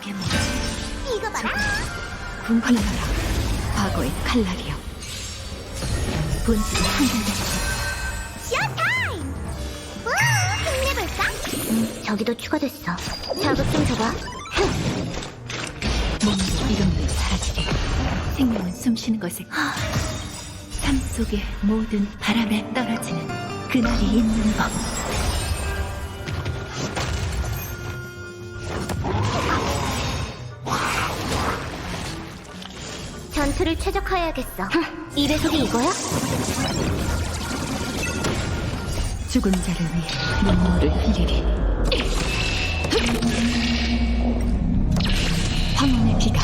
저게 뭐지? 이거 봐라. 분발하라. 과거의 칼날이여. 본질을 한순간 쇼타임! 우! 힘내볼까? 음, 저기도 추가됐어. 자극 좀 줘봐. 몸도 이름도 사라지리. 생명은 숨쉬는 것을 삶 속의 모든 바람에 떨어지는 그날이 있는 법. 전투를 최적화해야겠어. 이 배속이 이거야? 죽은 자를 위해 눈물을 흘리리. 황혼의 비가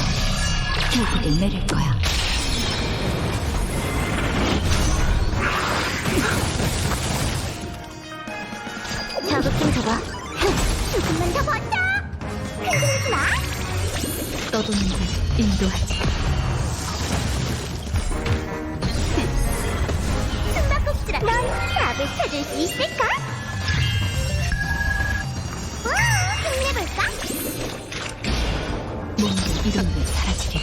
결국엔 내릴 거야. 자극 좀 줘봐. 조금만 더 버텨! 흔들리지 마! 떠도는 자를 인도하지. 답을 찾을 수 있을까? 우! 힘내볼까? 몸도 이름도 사라지리.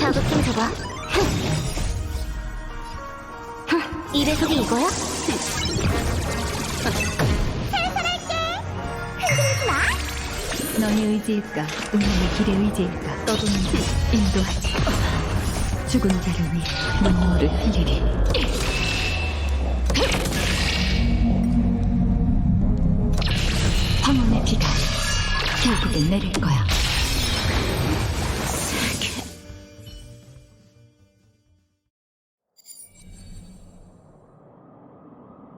자극 좀 줘봐. 이 배속이 이거야? 살 너의 의지일까? 운명의 길의 의지일까? 떠도는 자를 인도하지. 죽은 자를 위해 눈물을 흘리리. 황혼의 비가 결국엔 내릴 거야.